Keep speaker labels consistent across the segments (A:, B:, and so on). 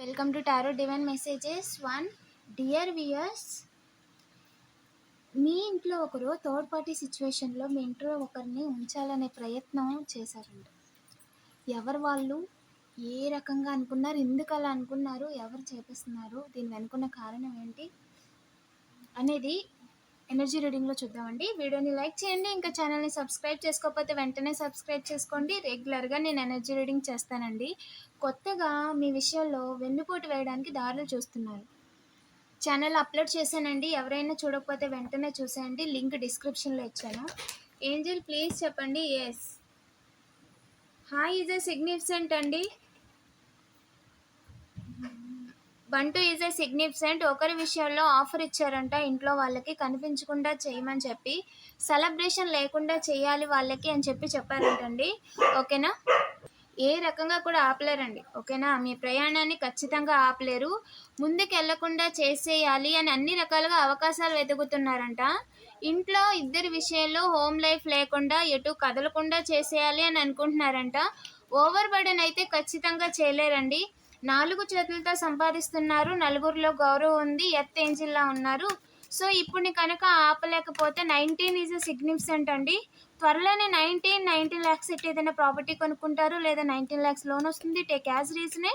A: Welcome to tarot divine messages one dear viewers మీ ఇంట్లో ఒకరు third party సిచ్యువేషన్లో మీ ఇంట్లో ఒకరిని ఉంచాలనే ప్రయత్నం చేశారంట. ఎవరు వాళ్ళు ఏ రకంగా అనుకున్నారు ఎందుకు అలా అనుకున్నారు ఎవరు చేపిస్తున్నారు దీని వెనుకున్న కారణం ఏంటి అనేది ఎనర్జీ రీడింగ్లో చూద్దామండి. వీడియోని లైక్ చేయండి ఇంకా ఛానల్ని సబ్స్క్రైబ్ చేసుకోకపోతే వెంటనే సబ్స్క్రైబ్ చేసుకోండి. రెగ్యులర్గా నేను ఎనర్జీ రీడింగ్ చేస్తానండి. కొత్తగా మీ విషయంలో వెన్నుపోటు వేయడానికి దారులు చూస్తున్నారు. ఛానల్ అప్లోడ్ చేశానండి. ఎవరైనా చూడకపోతే వెంటనే చూసేయండి. లింక్ డిస్క్రిప్షన్లో ఇచ్చాను. ఏంజల్ ప్లీజ్ చెప్పండి. S hi is a significant అండి. బంటు ఈజ్ ఏ సిగ్నిఫికెంట్. ఒకరి విషయంలో ఆఫర్ ఇచ్చారంట ఇంట్లో వాళ్ళకి కనిపించకుండా చేయమని చెప్పి సెలబ్రేషన్ లేకుండా చేయాలి వాళ్ళకి అని చెప్పి చెప్పారంటండి. ఓకేనా? ఏ రకంగా కూడా ఆపలేరండి. ఓకేనా? మీ ప్రయాణాన్ని ఖచ్చితంగా ఆపలేరు. ముందుకు వెళ్ళకుండా చేసేయాలి అని అన్ని రకాలుగా అవకాశాలు వెతుకుతున్నారంట. ఇంట్లో ఇద్దరి విషయంలో హోమ్ లైఫ్ లేకుండా ఎటు కదలకుండా చేసేయాలి అని అనుకుంటున్నారంట. ఓవర్ బర్డెన్ అయితే ఖచ్చితంగా చేయలేరండి. నాలుగు చేతులతో సంపాదిస్తున్నారు. నలుగురిలో గౌరవం ఉంది. ఎత్ ఏంజిల్లా ఉన్నారు. సో ఇప్పుడు కనుక ఆపలేకపోతే నైన్టీన్ ఈజ్ సిగ్నిఫికెంట్ అండి. త్వరలోనే నైన్టీన్ నైన్టీన్ ల్యాక్స్ ఇట్టి ఏదైనా ప్రాపర్టీ కొనుక్కుంటారు లేదా నైన్టీన్ ల్యాక్స్ లోన్ వస్తుంది. Take as రీజనే.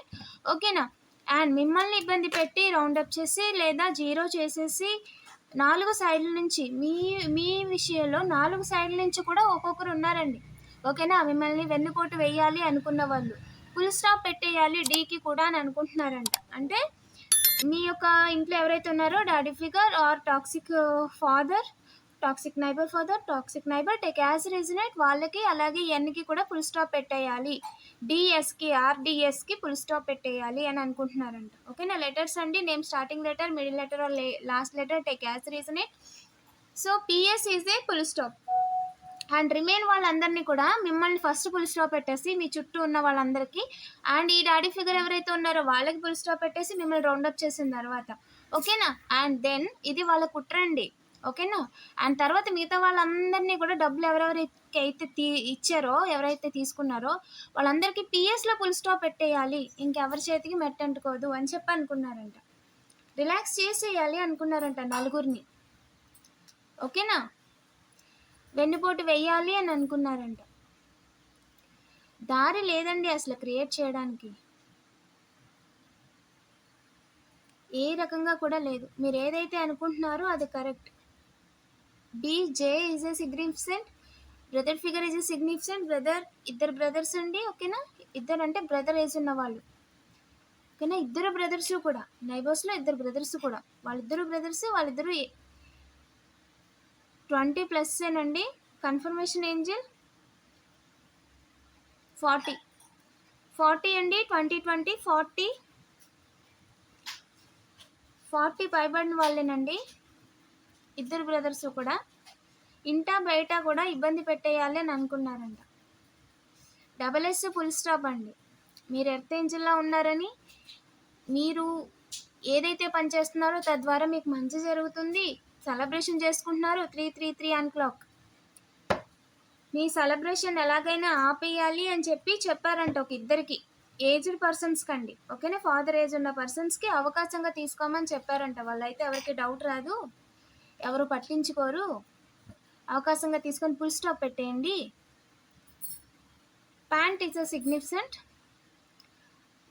A: ఓకేనా? అండ్ మిమ్మల్ని ఇబ్బంది పెట్టి రౌండ్ అప్ చేసి లేదా జీరో చేసేసి నాలుగు సైడ్ల నుంచి మీ మీ విషయంలో నాలుగు సైడ్ల నుంచి కూడా ఒక్కొక్కరు ఉన్నారండి. ఓకేనా? మిమ్మల్ని వెన్నుపోటు వేయాలి అనుకున్న వాళ్ళు. ఫుల్ స్టాప్ పెట్టేయాలి డీకి కూడా అని అనుకుంటున్నారంట. అంటే మీ యొక్క ఇంట్లో ఎవరైతే ఉన్నారో daddy figure or toxic uh, father toxic neighbour father toxic neighbour take as resonate వాళ్ళకి అలాగే ఎన్కి కూడా ఫుల్ స్టాప్ పెట్టేయాలి. డిఎస్కి ఆర్డిఎస్కి ఫుల్ స్టాప్ పెట్టేయాలి అని అనుకుంటున్నారంట. ఓకేనా? లెటర్స్ అండి name starting letter middle letter last letter take as resonate. So PS is a full stop and remain వాళ్ళందరినీ కూడా మిమ్మల్ని ఫస్ట్ ఫుల్ స్టాప్ పెట్టేసి మీ చుట్టూ ఉన్న వాళ్ళందరికీ అండ్ ఈ డాడీ ఫిగర్ ఎవరైతే ఉన్నారో వాళ్ళకి ఫుల్ స్టాప్ పెట్టేసి మిమ్మల్ని రౌండప్ చేసిన తర్వాత. ఓకేనా అండ్ దెన్ ఇది వాళ్ళ కుట్రండి ఓకేనా అండ్ తర్వాత మిగతా వాళ్ళందరినీ కూడా డబ్బులు ఎవరెవరికి అయితే తీ ఇచ్చారో ఎవరైతే తీసుకున్నారో వాళ్ళందరికీ పిఎస్లో ఫుల్ స్టాప్ పెట్టేయాలి. ఇంకెవరి చేతికి మెట్టంటుకోదు అని చెప్పి అనుకున్నారంట. రిలాక్స్ చేసేయాలి అనుకున్నారంట నలుగురిని. ఓకేనా వెన్నుపోటు వెయ్యాలి అని అనుకున్నారంట. దారి లేదండి అసలు క్రియేట్ చేయడానికి. ఏ రకంగా కూడా లేదు. మీరు ఏదైతే అనుకుంటున్నారో అది correct. B J is a brother figure is a significant brother ఇద్దరు బ్రదర్స్ అండి ఓకేనా? ఇద్దరు అంటే బ్రదర్ ఏజ్ ఉన్న వాళ్ళు. ఓకేనా? ఇద్దరు బ్రదర్స్ కూడా నైబర్స్లో ఇద్దరు బ్రదర్స్ కూడా. వాళ్ళిద్దరు బ్రదర్స్ వాళ్ళిద్దరు ట్వంటీ ప్లస్సేనండి కన్ఫర్మేషన్ ఏంజిల్ ఫార్టీ. ఫార్టీ అండి? Twenty twenty? ఫార్టీ. ఫార్టీ పైబడిన వాళ్ళేనండి? ఇద్దరు బ్రదర్స్ కూడా. ఇంటా బయట కూడా ఇబ్బంది పెట్టేయాలి అని అనుకున్నారంట. డబల్ ఎస్ ఫుల్ స్టాప్ అండి. మీరు ఎర్త్ ఏంజిల్లో ఉన్నారని మీరు ఏదైతే పని చేస్తున్నారో తద్వారా మీకు మంచి జరుగుతుంది. సెలబ్రేషన్ చేసుకుంటున్నారు? Three three three o'clock. మీ సెలబ్రేషన్ ఎలాగైనా ఆపేయాలి అని చెప్పి చెప్పారంట ఒక ఇద్దరికి. ఏజ్డ్ పర్సన్స్ కండి. ఓకేనా? ఫాదర్ ఏజ్ ఉన్న పర్సన్స్కి అవకాశంగా తీసుకోమని చెప్పారంట. వాళ్ళైతే ఎవరికి డౌట్ రాదు. ఎవరు పట్టించుకోరు. అవకాశంగా తీసుకొని ఫుల్ స్టాప్ పెట్టేయండి. Pant is a significant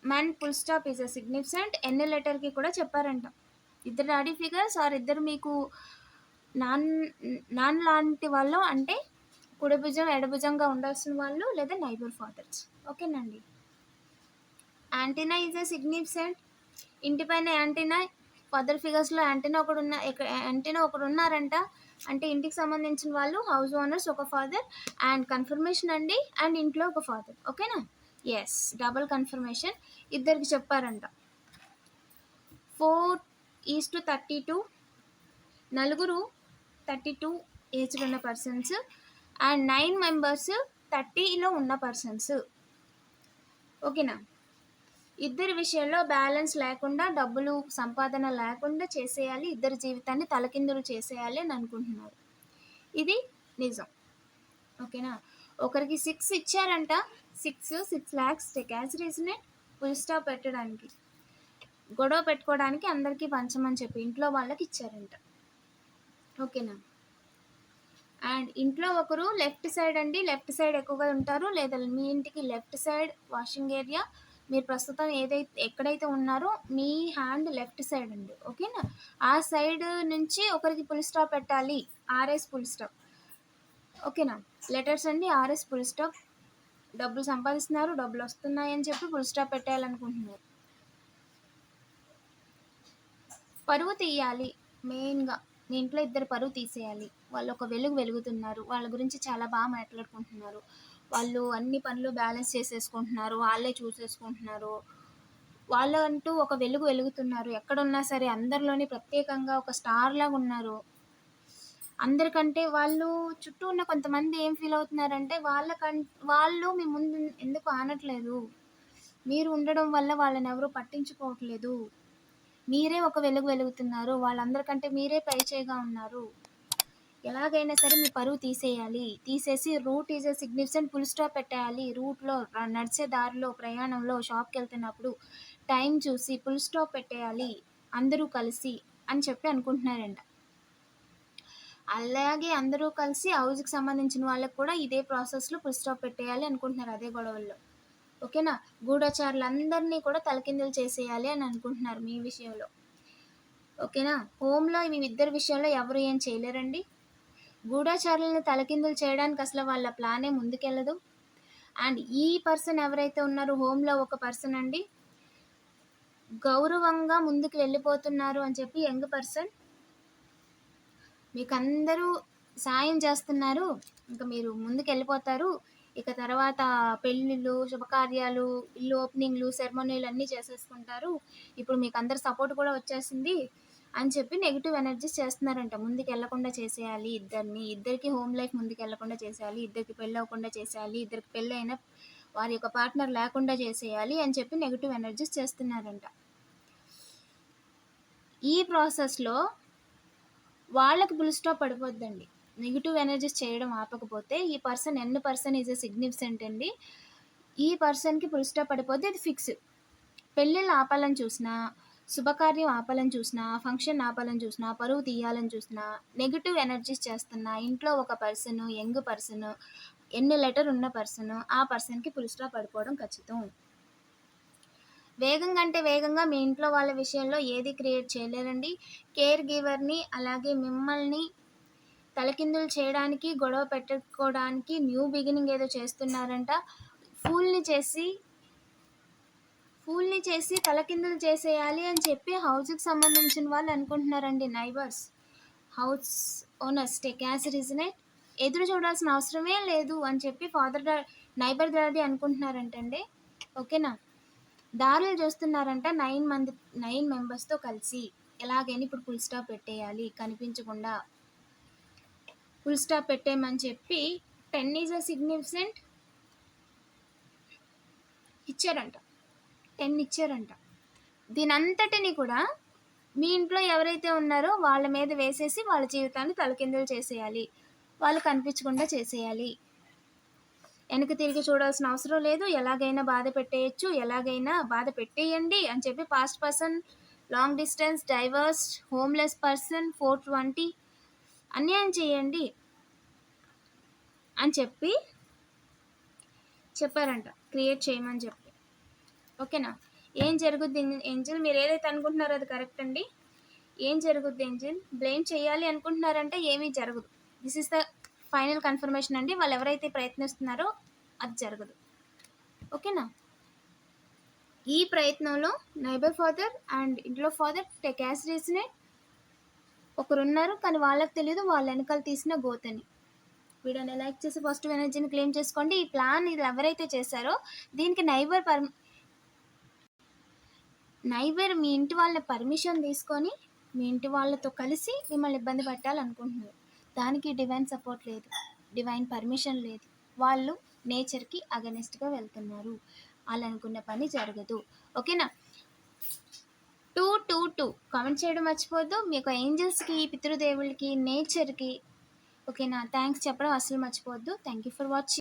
A: man full stop is a significant ఎన్ని లెటర్కి కూడా చెప్పారంట. ఇద్దరు డాడీ ఫిగర్స్ ఆర్ ఇద్దరు మీకు నాన్ నాన్ లాంటి వాళ్ళు అంటే కుడిభుజం ఎడభుజంగా ఉండాల్సిన వాళ్ళు లేదా నైబర్ ఫాదర్స్ ఓకేనండి? యాంటీనా ఈజ్ ఎ సిగ్నిఫికెంట్ ఇంటిపైన యాంటీనా ఫాదర్ ఫిగర్స్లో యాంటీనా ఒకడు ఉన్న యాంటీనా ఒకడు ఉన్నారంట అంటే ఇంటికి సంబంధించిన వాళ్ళు హౌస్ ఓనర్స్ ఒక ఫాదర్ అండ్ కన్ఫర్మేషన్ అండి. అండ్ ఇంట్లో ఒక ఫాదర్ ఓకేనా? ఎస్ డబుల్ కన్ఫర్మేషన్ ఇద్దరికి చెప్పారంట. ఫోర్ ఈస్ట్ థర్టీ టూ నలుగురు థర్టీ టూ ఏజ్లో ఉన్న పర్సన్స్ అండ్ నైన్ మెంబర్స్ థర్టీలో ఉన్న పర్సన్స్ ఓకేనా? ఇద్దరి విషయంలో బ్యాలెన్స్ లేకుండా డబ్బులు సంపాదన లేకుండా చేసేయాలి ఇద్దరి జీవితాన్ని తలకిందులు చేసేయాలి అని అనుకుంటున్నారు. ఇది నిజం. ఓకేనా? ఒకరికి సిక్స్ ఇచ్చారంట. సిక్స్ సిక్స్ ల్యాక్స్ క్యాష్ రీజనే ఫుల్ స్టాప్ పెట్టడానికి. గొడవ పెట్టుకోవడానికి అందరికీ పంచమని చెప్పి ఇంట్లో వాళ్ళకి ఇచ్చారంట. ఓకేనా? అండ్ ఇంట్లో ఒకరు లెఫ్ట్ సైడ్ అండి. లెఫ్ట్ సైడ్ ఎక్కువగా ఉంటారు. లేదా మీ ఇంటికి లెఫ్ట్ సైడ్ వాషింగ్ ఏరియా మీరు ప్రస్తుతం ఏదైతే ఎక్కడైతే ఉన్నారో మీ హ్యాండ్ లెఫ్ట్ సైడ్ అండి. ఓకేనా? ఆ సైడ్ నుంచి ఒకరికి పుల్ స్టాప్ పెట్టాలి. RS full stop. ఓకేనా? లెటర్స్ అండి. RS full stop. డబ్బులు సంపాదిస్తున్నారు. డబ్బులు వస్తున్నాయి అని చెప్పి పుల్ స్టాప్ పెట్టాలనుకుంటున్నారు పరువు తీయాలి. మెయిన్గా మీ ఇంట్లో ఇద్దరు పరువు తీసేయాలి. వాళ్ళు ఒక వెలుగు వెలుగుతున్నారు. వాళ్ళ గురించి చాలా బాగా మాట్లాడుకుంటున్నారు. వాళ్ళు అన్ని పనులు బ్యాలెన్స్ చేసేసుకుంటున్నారు. వాళ్ళే చూసేసుకుంటున్నారు. వాళ్ళు అంటూ ఒక వెలుగు వెలుగుతున్నారు. ఎక్కడున్నా సరే అందరిలోని ప్రత్యేకంగా ఒక స్టార్ లాగా ఉన్నారు. అందరికంటే వాళ్ళు చుట్టూ ఉన్న కొంతమంది ఏం ఫీల్ అవుతున్నారంటే వాళ్ళకం వాళ్ళు మీ ముందు ఎందుకు ఆనట్లేదు? మీరు ఉండడం వల్ల వాళ్ళని ఎవరు పట్టించుకోవట్లేదు. మీరే ఒక వెలుగు వెలుగుతున్నారు. వాళ్ళందరికంటే మీరే పై ఉన్నారు. ఎలాగైనా సరే మీ పరువు తీసేయాలి. తీసేసి route is a significant full stop పెట్టేయాలి. రూట్లో నడిచే దారిలో ప్రయాణంలో షాప్కి వెళ్తున్నప్పుడు టైం చూసి ఫుల్ స్టాప్ పెట్టేయాలి. అందరూ కలిసి అని చెప్పి అనుకుంటున్నారంట. అలాగే అందరూ కలిసి హౌస్కి సంబంధించిన వాళ్ళకి కూడా ఇదే ప్రాసెస్లో ఫుల్ స్టాప్ పెట్టేయాలి అనుకుంటున్నారు అదే గొడవల్లో. ఓకేనా? గూఢచారులందరినీ కూడా తలకిందులు చేసేయాలి అని అనుకుంటున్నారు మీ విషయంలో. ఓకేనా? హోమ్లో మీ ఇద్దరి విషయంలో ఎవరు ఏం చేయలేరండి? గూఢచారులను తలకిందులు చేయడానికి అసలు వాళ్ళ ప్లానే ముందుకెళ్ళదు. అండ్ ఈ పర్సన్ ఎవరైతే ఉన్నారో హోమ్లో ఒక పర్సన్ అండి. గౌరవంగా ముందుకు వెళ్ళిపోతున్నారు అని చెప్పి యంగ్ పర్సన్. మీకు అందరూ సాయం చేస్తున్నారు. ఇంకా మీరు ముందుకు వెళ్ళిపోతారు. ఇక తర్వాత పెళ్ళిళ్ళు శుభకార్యాలు ఇల్లు ఓపెనింగ్లు సెరమనీలు అన్నీ చేసేసుకుంటారు. ఇప్పుడు మీకు అందరు సపోర్ట్ కూడా వచ్చేసింది అని చెప్పి నెగిటివ్ ఎనర్జీస్ చేస్తున్నారంట. ముందుకు వెళ్ళకుండా చేసేయాలి ఇద్దరిని. ఇద్దరికి హోమ్ లైఫ్ ముందుకు వెళ్ళకుండా చేసేయాలి. ఇద్దరికి పెళ్ళి అవ్వకుండా చేసేయాలి. ఇద్దరికి పెళ్ళి అయినా వారి యొక్క పార్ట్నర్ లేకుండా చేసేయాలి అని చెప్పి నెగిటివ్ ఎనర్జీస్ చేస్తున్నారంట. ఈ ప్రాసెస్లో వాళ్ళకి ఫుల్ స్టాప్ పడిపోద్దండి. నెగిటివ్ ఎనర్జీస్ చేయడం ఆపకపోతే ఈ పర్సన్ ఎన్ని పర్సన్ ఈజ్ ఎ సిగ్నిఫికెంట్ అండి? ఈ పర్సన్కి ఫుల్ పడిపోతే అది ఫిక్స్. పెళ్ళిళ్ళు ఆపాలని చూసినా శుభకార్యం ఆపాలని చూసినా ఫంక్షన్ ఆపాలని చూసినా పరువు తీయాలని చూసినా నెగిటివ్ ఎనర్జీస్ చేస్తున్నా ఇంట్లో ఒక పర్సన్ యంగ్ పర్సన్ ఎన్ని లెటర్ ఉన్న పర్సన్ ఆ పర్సన్కి ఫుల్ పడిపోవడం ఖచ్చితం. వేగంగా అంటే వేగంగా మీ ఇంట్లో వాళ్ళ విషయంలో ఏది క్రియేట్ చేయలేరండి? కేర్ గివర్ని అలాగే మిమ్మల్ని తలకిందులు చేయడానికి గొడవ పెట్టుకోవడానికి న్యూ బిగినింగ్ ఏదో చేస్తున్నారంట. ఫూల్ని చేసి ఫూల్ని చేసి తలకిందులు చేసేయాలి అని చెప్పి హౌస్కి సంబంధించిన వాళ్ళు అనుకుంటున్నారండి neighbours. House owners take as resonate ఎదురు చూడాల్సిన అవసరమే లేదు అని చెప్పి ఫాదర్ డా నైబర్ డాడీ అనుకుంటున్నారంటండి. ఓకేనా? దారులు చూస్తున్నారంట నైన్ మంది నైన్ మెంబర్స్తో కలిసి. ఎలాగైనా ఇప్పుడు ఫుల్ స్టాప్ పెట్టేయాలి. కనిపించకుండా ఫుల్ స్టాప్ పెట్టేయమని చెప్పి టెన్ ఈజ్ అ సిగ్నిఫికెంట్ ఇచ్చారంట. టెన్ ఇచ్చారంట. దీని అంతటిని కూడా మీ ఇంట్లో ఎవరైతే ఉన్నారో వాళ్ళ మీద వేసేసి వాళ్ళ జీవితాన్ని తలకిందులు చేసేయాలి. వాళ్ళు కనిపించకుండా చేసేయాలి. వెనక తిరిగి చూడాల్సిన అవసరం లేదు. ఎలాగైనా బాధ పెట్టేయచ్చు. ఎలాగైనా బాధ పెట్టేయండి అని చెప్పి past person long distance divorce homeless person four twenty అన్యాయం చేయండి అని చెప్పి చెప్పారంట. క్రియేట్ చేయమని చెప్పి. ఓకేనా? ఏం జరుగుద్ది ఏంజిల్? మీరు ఏదైతే అనుకుంటున్నారో అది కరెక్ట్ అండి. ఏం జరుగుద్ది ఏంజిల్? బ్లేమ్ చేయాలి అనుకుంటున్నారంటే ఏమీ జరగదు. This is the final confirmation అండి. వాళ్ళు ఎవరైతే ప్రయత్నిస్తున్నారో అది జరగదు. ఓకేనా? ఈ ప్రయత్నంలో నైబర్ ఫాదర్ అండ్ ఇంట్లో ఫాదర్ టెక్ యాజ్ రీజనే ఒకరున్నారు కానీ వాళ్ళకి తెలియదు వాళ్ళ వెనకాల తీసిన గోతని. వీడియోని లైక్ చేసి పాజిటివ్ ఎనర్జీని క్లెయిమ్ చేసుకోండి. ఈ ప్లాన్ ఇది ఎవరైతే చేశారో దీనికి నైబర్ పర్ నైబర్ మీ ఇంటి వాళ్ళ పర్మిషన్ తీసుకొని మీ ఇంటి వాళ్ళతో కలిసి మిమ్మల్ని ఇబ్బంది పెట్టాలనుకుంటున్నారు. దానికి డివైన్ సపోర్ట్ లేదు డివైన్ పర్మిషన్ లేదు. వాళ్ళు నేచర్కి అగనెస్ట్గా వెళ్తున్నారు. వాళ్ళు అనుకున్న పని జరగదు. ఓకేనా? Two two two. కామెంట్ చేయడం మర్చిపోద్దు మీకు ఏంజల్స్కి పితృదేవులకి నేచర్కి ఓకేనా థ్యాంక్స్ చెప్పడం అసలు మర్చిపోవద్దు. Thank you for watching